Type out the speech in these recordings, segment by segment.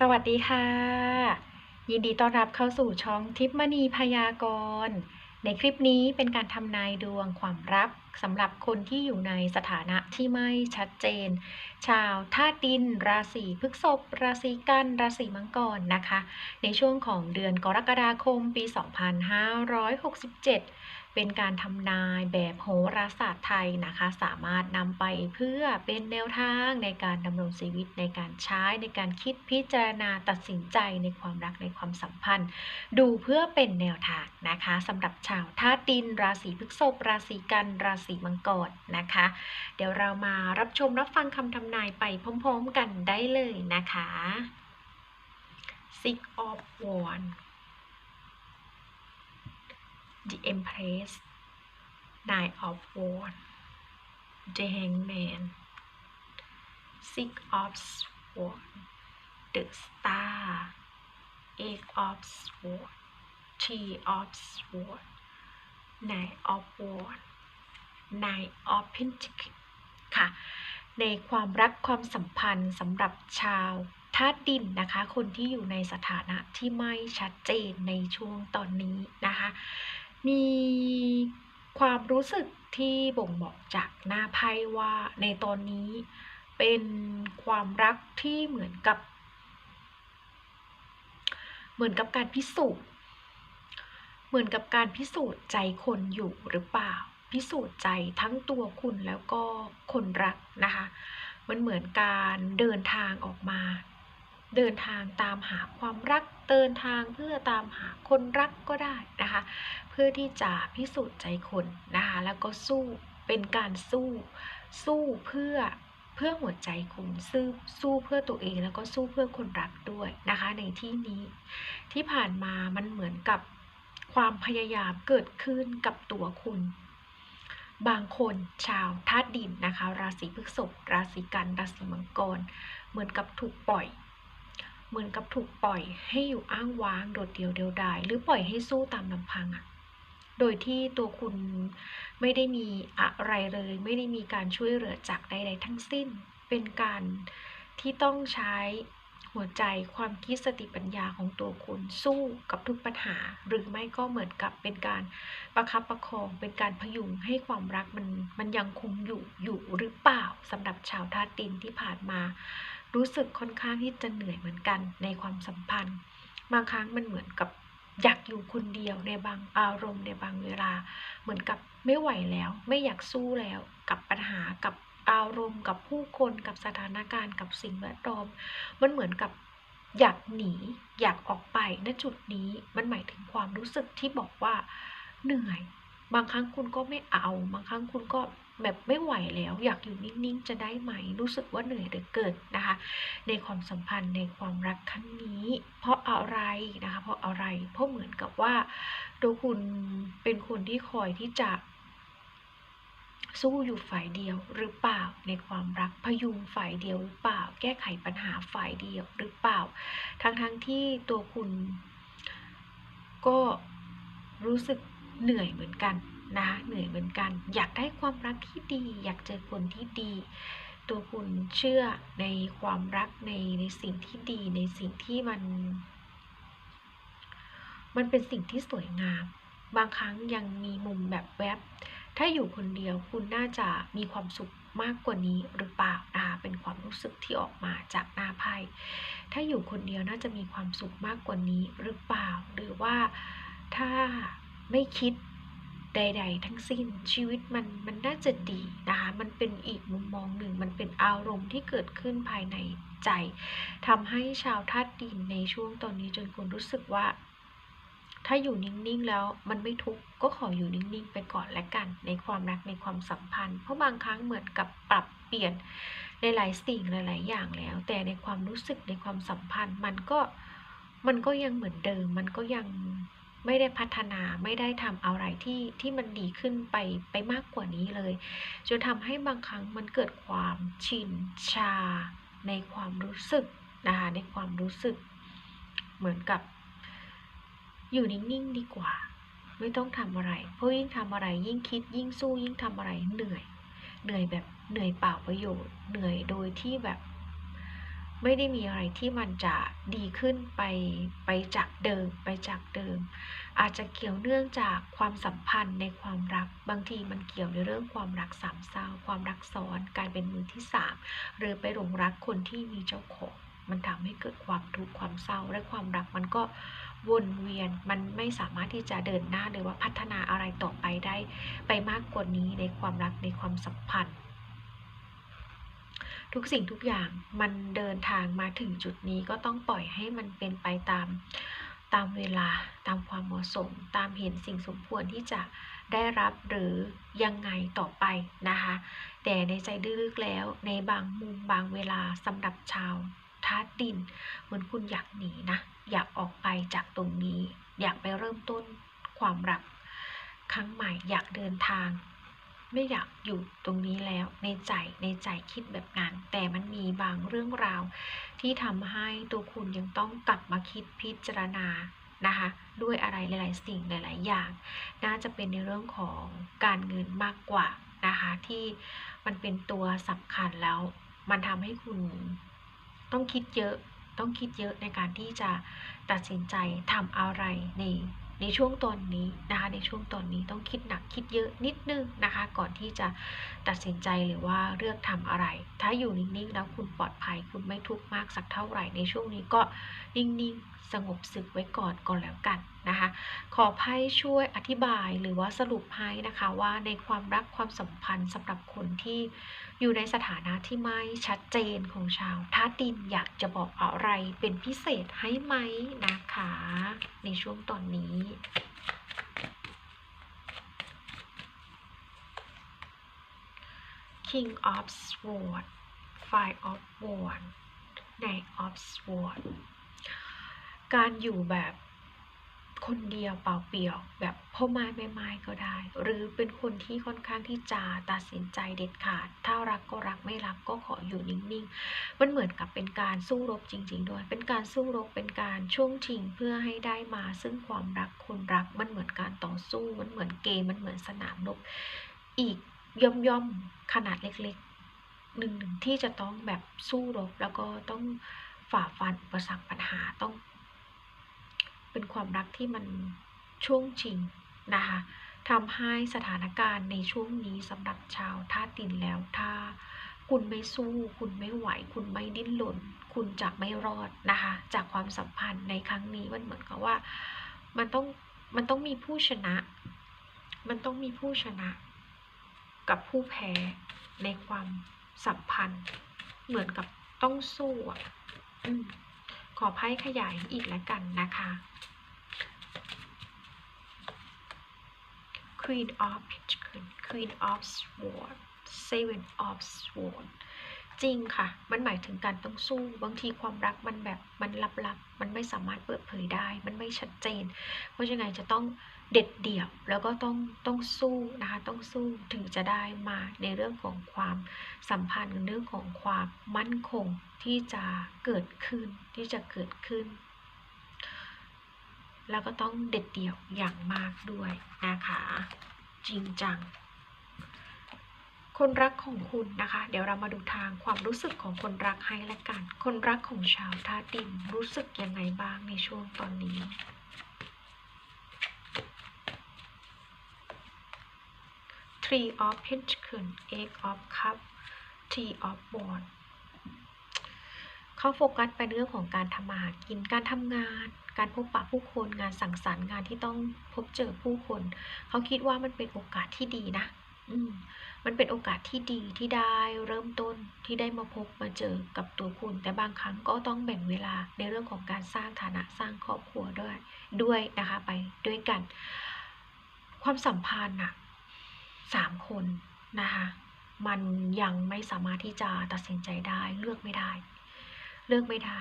สวัสดีค่ะ ยินดีต้อนรับเข้าสู่ช่องทิพย์มณีพยากรณ์ ในคลิปนี้เป็นการทำนายดวงความรัก สำหรับคนที่อยู่ในสถานะที่ไม่ชัดเจน ชาวธาตุดิน ราศีพฤษภราศีกันราศีมังกรนะคะ ในช่วงของเดือนกรกฎาคมปี 2567 เป็นการทำนายแบบโหราศาสตร์ไทยนะคะ สามารถนำไปเพื่อเป็นแนวทางในการดำรงชีวิตในการใช้ในการคิดพิจารณาตัดสินใจในความรักในความสัมพันธ์ ดูเพื่อเป็นแนวทางนะคะสำหรับชาวธาตุดิน ราศีพฤษภราศีกันราศีีมังกรนะคะ เดี๋ยวเรามารับชมรับฟังคำทำนายไปพร้อมๆกันได้เลยนะคะ Six of Wands The Empress Nine of Wands The Hangman Six of Swords The Star Eight of Swords Three of Swords Nine of Wands Nine of Pentacles ค่ะ ในความรักความสัมพันธ์สำหรับชาวธาตุดินนะคะ คนที่อยู่ในสถานะที่ไม่ชัดเจนในช่วงตอนนี้นะคะ มีความรู้สึกที่บ่งบอกจากหน้าไพ่ว่าในตอนนี้เป็นความรักที่เหมือนกับ เหมือนกับการพิสูจน์ เหมือนกับการพิสูจน์ใจคนอยู่หรือเปล่า พิสูจน์ใจทั้งตัวคุณแล้วก็คนรักนะคะ มันเหมือนการเดินทางออกมา เดินทางตามหาความรัก เดินทางเพื่อตามหาคนรักก็ได้นะคะ เพื่อที่จะพิสูจน์ใจคนนะคะ แล้วก็สู้เป็นการสู้ สู้เพื่อเพื่อหัวใจคุณสู้สู้เพื่อตัวเองแล้วก็สู้เพื่อคนรักด้วยนะคะ ในที่นี้ที่ผ่านมามันเหมือนกับความพยายามเกิดขึ้นกับตัวคุณ บางคนชาวธาตุดินนะคะ ราศีพฤษภราศีกันราศีมังกร เหมือนกับถูกปล่อย เหมือนกับถูกปล่อยให้อยู่อ้างว้างโดดเดี่ยวเดียวดายหรือปล่อยให้สู้ตามลำพังอะโดยที่ตัวคุณไม่ได้มีอะไรเลย ไม่ได้มีการช่วยเหลือจากใดๆทั้งสิ้น เป็นการที่ต้องใช้ หัวใจความคิดสติปัญญาของตัวคุณสู้กับทุกปัญหา หรือไม่ก็เหมือนกับเป็นการประคับประคอง เป็นการพยุงให้ความรักมันมันยังคงอยู่อยู่หรือเปล่าสำหรับชาวธาตุดินที่ผ่านมา รู้สึกค่อนข้างที่จะเหนื่อยเหมือนกันในความสัมพันธ์ บางครั้งมันเหมือนกับอยากอยู่คนเดียวในบางอารมณ์ในบางเวลา เหมือนกับไม่ไหวแล้ว ไม่อยากสู้แล้วกับปัญหากับ อารมณ์กับผู้คนกับสถานการณ์กับสิ่งแวดล้อม มันเหมือนกับอยากหนี อยากออกไปณจุดนี้มันหมายถึงความรู้สึกที่บอกว่าเหนื่อย บางครั้งคุณก็ไม่เอา บางครั้งคุณก็แบบไม่ไหวแล้ว อยากอยู่นิ่งๆจะได้ไหม รู้สึกว่าเหนื่อยเหลือเกินนะคะ ในความสัมพันธ์ในความรักครั้งนี้ เพราะอะไรนะคะ เพราะอะไร เพราะเหมือนกับว่าตัวคุณเป็นคนที่คอยที่จะ สู้อยู่ฝ่ายเดียวหรือเปล่า ในความรักพยุงฝ่ายเดียวหรือเปล่า แก้ไขปัญหาฝ่ายเดียวหรือเปล่า ทั้งๆทที่ตัวคุณ ก็รู้สึกเหนื่อยเหมือนกันนะเหนื่อยเหมือนกัน อยากได้ความรักที่ดี อยากเจอคนที่ดี ตัวคุณเชื่อในความรักในในสิ่งที่ดี ในสิ่งที่มัน มันเป็นสิ่งที่สวยงาม บางครั้งยังมีมุมแบบแวบ ถ้าอยู่คนเดียวคุณน่าจะมีความสุขมากกว่านี้หรือเปล่านะคะเป็นความรู้สึกที่ออกมาจากหน้าไพ่ถ้าอยู่คนเดียวน่าจะมีความสุขมากกว่านี้หรือเปล่า หรือว่าถ้าไม่คิดใด ๆ ทั้งสิ้นชีวิตมันมันน่าจะดีนะคะมันเป็นอีกมุมมองหนึ่ง มันเป็นอารมณ์ที่เกิดขึ้นภายในใจทำให้ชาวธาตุดินในช่วงตอนนี้จนคุณรู้สึกว่า ถ้าอยู่นิ่งๆแล้วมันไม่ทุกข์ก็ขออยู่นิ่งๆไปก่อนและกัน ในความรักในความสัมพันธ์ เพราะบางครั้งเหมือนกับปรับเปลี่ยนในหลายสิ่งหลายๆอย่างแล้ว แต่ในความรู้สึกในความสัมพันธ์มันก็มันก็ยังเหมือนเดิม มันก็ยังไม่ได้พัฒนาไม่ได้ทำอะไรที่ที่มันดีขึ้นไปไปมากกว่านี้เลยจนทำให้บางครั้งมันเกิดความชินชาในความรู้สึกนะคะในความรู้สึกเหมือนกับ อยู่นิ่งๆดีกว่า ไม่ต้องทำอะไร เพราะยิ่งทำอะไรยิ่งคิดยิ่งสู้ยิ่งทำอะไรเหนื่อย เหนื่อยแบบเหนื่อยเปล่าประโยชน์ เหนื่อยโดยที่แบบ ไม่ได้มีอะไรที่มันจะดีขึ้นไปไปจากเดิมไปจากเดิม อาจจะเกี่ยวเนื่องจากความสัมพันธ์ในความรัก บางทีมันเกี่ยวในเรื่องความรักสามเศร้า ความรักซ้อน การเป็นมือที่สามหรือไปหลงรักคนที่มีเจ้าของมันทำให้เกิดความทุกข์ความเศร้าและความรักมันก็ วนเวียนมันไม่สามารถที่จะเดินหน้าหรือว่าพัฒนาอะไรต่อไปได้ไปมากกว่านี้ในความรักในความสัมพันธ์ ทุกสิ่งทุกอย่างมันเดินทางมาถึงจุดนี้ก็ต้องปล่อยให้มันเป็นไปตามตามเวลาตามความเหมาะสม ตามเห็นสิ่งสมควรที่จะได้รับหรือยังไงต่อไปนะคะ แต่ในใจลึกๆแล้วในบางมุมบางเวลาสำหรับชาว ธาตุดิน เหมือนคุณอยากหนีนะ อยากออกไปจากตรงนี้ อยากไปเริ่มต้นความรัก ครั้งใหม่อยากเดินทาง ไม่อยากอยู่ตรงนี้แล้ว ในใจในใจคิดแบบนั้น แต่มันมีบางเรื่องราว ที่ทำให้ตัวคุณยังต้องกลับมาคิดพิจารณานะคะด้วยอะไรหลาย ๆ สิ่งหลาย ๆ อย่าง น่าจะเป็นในเรื่องของการเงินมากกว่านะคะที่มันเป็นตัวสำคัญแล้ว มันทำให้คุณ ต้องคิดเยอะ ต้องคิดเยอะในการที่จะตัดสินใจทำอะไรในในช่วงตอนนี้นะคะ ในช่วงตอนนี้ต้องคิดหนักคิดเยอะนิดนึงนะคะ ก่อนที่จะตัดสินใจหรือว่าเลือกทำอะไร ถ้าอยู่นิ่งๆแล้วคุณปลอดภัย คุณไม่ทุกข์มากสักเท่าไหร่ในช่วงนี้ก็ นิ่งๆ สงบสึกไว้ก่อนก่อนแล้วกันนะคะ ขอไพ่ช่วยอธิบายหรือว่าสรุปให้นะคะว่าในความรักความสัมพันธ์สำหรับคนที่อยู่ในสถานะที่ไม่ชัดเจนของชาวธาตุดินอยากจะบอกอะไรเป็นพิเศษให้ไหมนะคะ ในช่วงตอนนี้ King of Swords Five of Wands Knight of Swords การอยู่แบบคนเดียวเปล่าเปลี่ยว แบบพ่อไม้แม่ไม้ก็ได้ หรือเป็นคนที่ค่อนข้างที่จะตัดสินใจเด็ดขาด ถ้ารักก็รักไม่รักก็ขออยู่นิ่งๆ มันเหมือนกับเป็นการสู้รบจริง ๆ ด้วย เป็นการสู้รบเป็นการช่วงชิงเพื่อให้ได้มา ซึ่งความรักคนรักมันเหมือนการต่อสู้ มันเหมือนเกมมันเหมือนสนามรบอีกย่อมย่อมขนาดเล็กๆหนึ่งหนึ่งที่จะต้องแบบสู้รบแล้วก็ต้องฝ่าฟันอุปสรรคปัญหาต้อง เป็นความรักที่มันช่วงชิงนะคะทำให้สถานการณ์ในช่วงนี้สำหรับชาวธาตุดินแล้วถ้าคุณไม่สู้ คุณไม่ไหว คุณไม่ดิ้นรนคุณจะไม่รอดนะคะจากความสัมพันธ์ในครั้งนี้มันเหมือนกับว่ามันต้องมันต้องมีผู้ชนะ มันต้องมีผู้ชนะ กับผู้แพ้ในความสัมพันธ์ เหมือนกับต้องสู้อะอืม ขอไพ่ขยายอีกแล้วกันนะคะ Queen of Pentacles Queen of Swords Seven of Swords จริงค่ะ มันหมายถึงการต้องสู้ บางทีความรักมันแบบมันลับๆ มันไม่สามารถเปิดเผยได้ มันไม่ชัดเจน เพราะฉะนั้นจะต้องเด็ดเดี่ยว แล้วก็ต้องต้องสู้นะคะ ต้องสู้ถึงจะได้มาในเรื่องของความสัมพันธ์เรื่องของความมั่นคงที่จะเกิดขึ้นที่จะเกิดขึ้น แล้วก็ต้องเด็ดเดี่ยวอย่างมากด้วยนะคะ จริงจัง คนรักของคุณนะคะ เดี๋ยวเรามาดูทางความรู้สึกของคนรักให้ละกัน คนรักของชาวธาตุดินรู้สึกยังไงบ้างในช่วงตอนนี้ Tree of Pentacles Eight of Cups Three of w a n d เขาโฟกัสไปเรื่องของการทำมาหากิน การทำงาน การพบปะผู้คน งานสังสรรค์ งานที่ต้องพบเจอผู้คน เขาคิดว่ามันเป็นโอกาสที่ดีนะ มันเป็นโอกาสที่ดีที่ได้เริ่มต้นที่ได้มาพบมาเจอกับตัวคุณ แต่บางครั้งก็ต้องแบ่งเวลาในเรื่องของการสร้างฐานะสร้างครอบครัวด้วยด้วยนะคะไปด้วยกัน ความสัมพันธ์อะสามคนนะคะมันยังไม่สามารถที่จะตัดสินใจได้เลือกไม่ได้ เลือกไม่ได้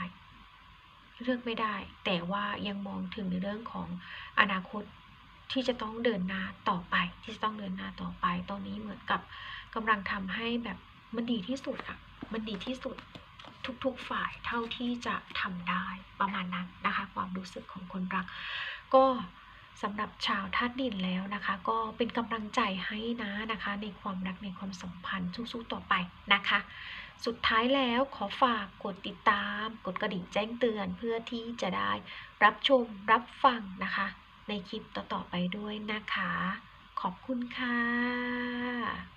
เลือกไม่ได้ แต่ว่ายังมองถึงในเรื่องของอนาคต ที่จะต้องเดินหน้าต่อไป ที่จะต้องเดินหน้าต่อไป ตอนนี้เหมือนกับกำลังทำให้แบบมันดีที่สุดอะมันดีที่สุดทุกๆฝ่ายเท่าที่จะทำได้ประมาณนั้นนะคะ ความรู้สึกของคนรัก ก็สำหรับชาวธาตุดินแล้วนะคะ ก็เป็นกำลังใจให้นะนะคะ ในความรักในความสัมพันธ์สู้ๆต่อไปนะคะ สุดท้ายแล้วขอฝากกดติดตาม กดกระดิ่งแจ้งเตือนเพื่อที่จะได้รับชมรับฟังนะคะ ในคลิปต่อๆไปด้วยนะคะ ขอบคุณค่ะ